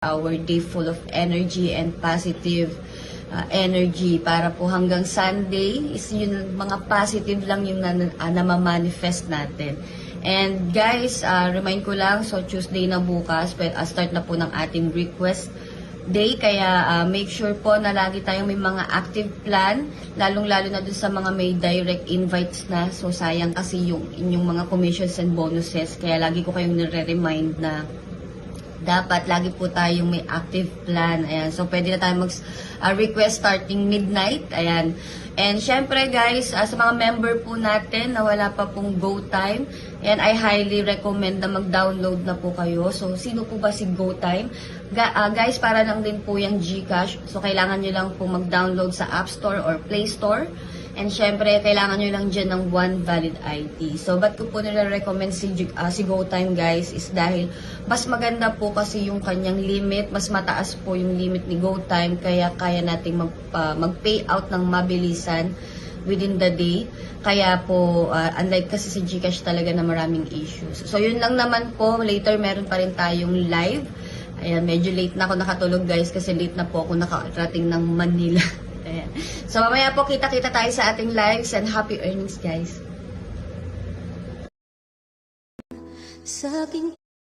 our day full of energy and positive uh, energy para po hanggang Sunday is yun mga positive lang yung na, uh, namamanifest natin. And guys, uh, remind ko lang, so Tuesday na bukas, but uh, start na po ng ating request day. Kaya uh, make sure po na lagi tayong may mga active plan, lalong-lalo na dun sa mga may direct invites na. So sayang kasi yung inyong mga commissions and bonuses. Kaya lagi ko kayong nire-remind na dapat lagi po tayong may active plan. Ayan. So, pwede na tayo mag-request starting midnight. Ayan. And, syempre guys, ah, sa mga member po natin na wala pa pong go time, and I highly recommend na mag-download na po kayo. So, sino po ba si Go Time? Ga- ah, guys, para lang din po yung Gcash. So, kailangan nyo lang po mag-download sa App Store or Play Store. And syempre, kailangan nyo lang dyan ng one valid ID. So, ba't ko po nire-recommend si, ah, si GoTime guys is dahil mas maganda po kasi yung kanyang limit, mas mataas po yung limit ni GoTime, kaya kaya nating mag, ah, mag-pay out ng mabilisan within the day. Kaya po, ah, unlike kasi sa Gcash talaga na maraming issues. So, yun lang naman po. Later, meron pa rin tayong live. Ayan, medyo late na ako nakatulog guys kasi late na po ako nakarating ng Manila. Ayan. So mamaya po kita-kita tayo sa ating lives and happy earnings guys. Sa aking